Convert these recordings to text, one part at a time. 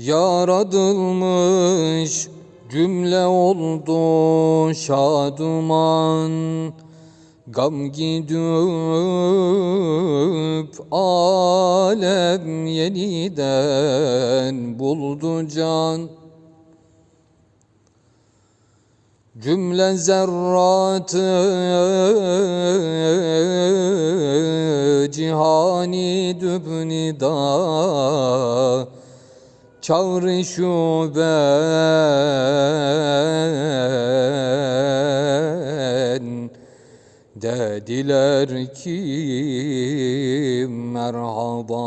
Yaradılmış cümle oldu şaduman Gam gidip alem yeniden buldu can. Cümle zerratı cihani dübni Çağrı şuben Dediler ki merhaba.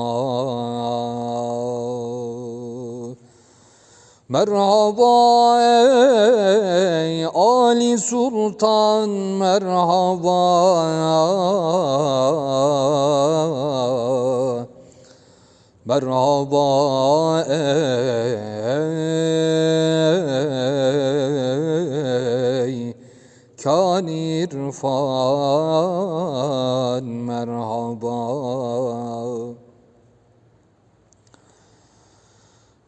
Merhaba ey Ali Sultan merhaba Merhaba ey Kan irfan merhaba.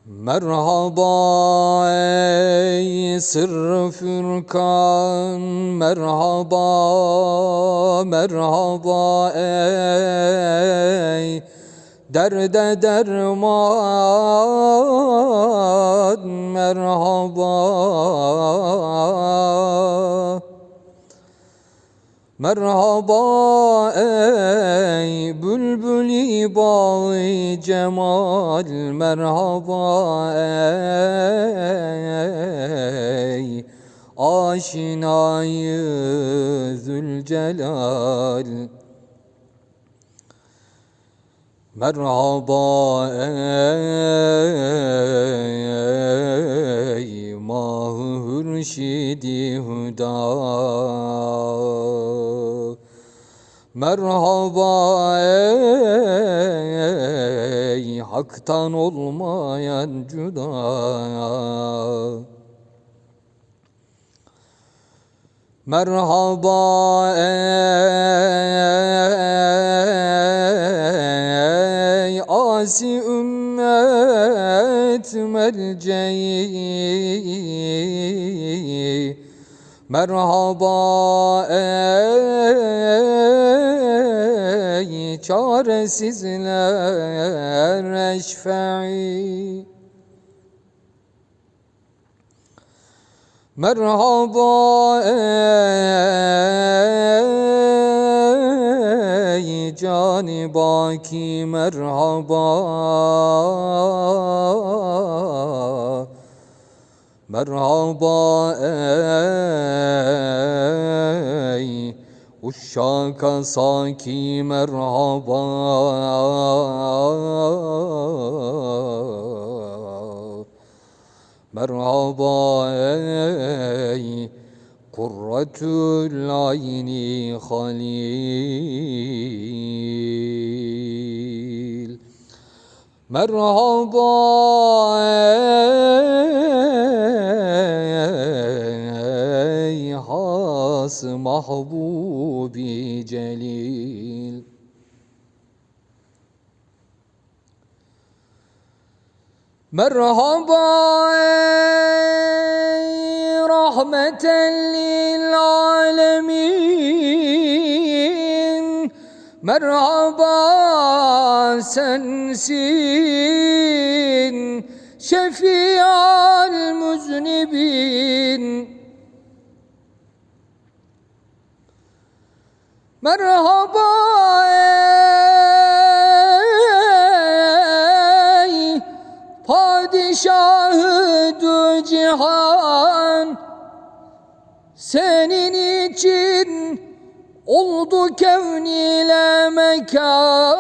Merhaba ey sırrı fürkan merhaba merhaba ey derde derman merhaba. Merhaba ey bülbül bağı cemal. Merhaba ey aşinayı zülcelal Merhaba ey mahı hürşidi huda. Merhaba ey haktan olmayan cüda Merhaba ey asi ümmet melceği Merhaba ey çaresizler eşfe'i. Merhaba ey baki merhaba. Merhaba ey uşşaka saki merhaba. Merhaba ey Kurretül ayni halil Merhaba ey has mahbubi celil Merhaba ey rahmeten lil alemin. Merhaba sensin. Şefial müznibin. Merhaba ey Padişahı dü cihan Senin için oldu kevn ile mekan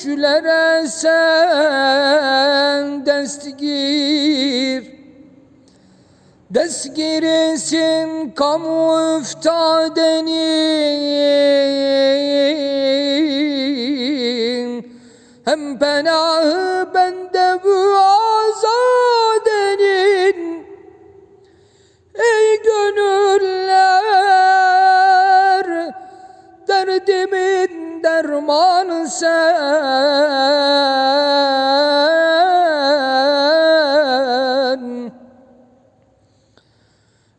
kamu düşmüşlere sen destgir Destgirisin kamu üftadenin Hem penahı bende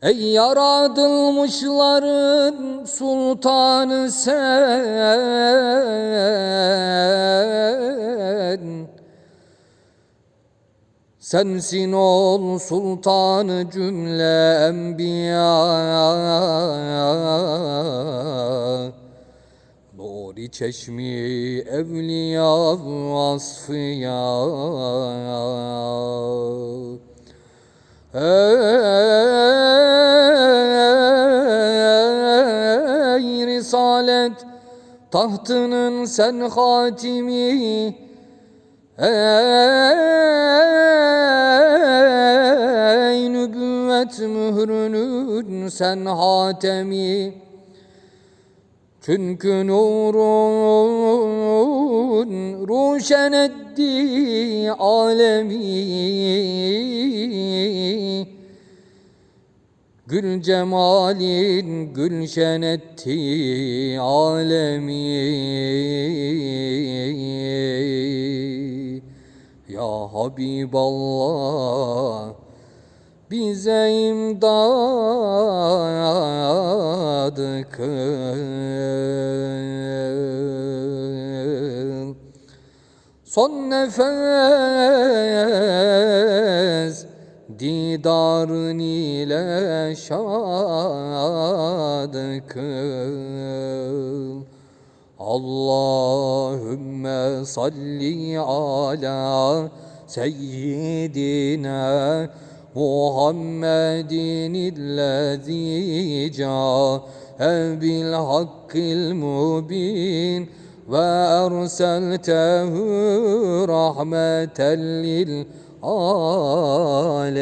Ey yaratılmışların sultanı sen. Sensin ol sultanı cümle enbiya. Nuri çeşmi evliya vasfıya Ey tahtının sen hatimi Ey nübüvvet mührünün sen hatemi. Çünkü nurun ruşen etti alemi Gül cemalin gülşen etti alemi. Ya Habiballah bize imdad kıl. Son nefes didarın ile şad kıl. Allahümme salli ala seyyidina Muhammedin illezî câe bil hakkil mubin ve erseltehu rahmeten lil alemin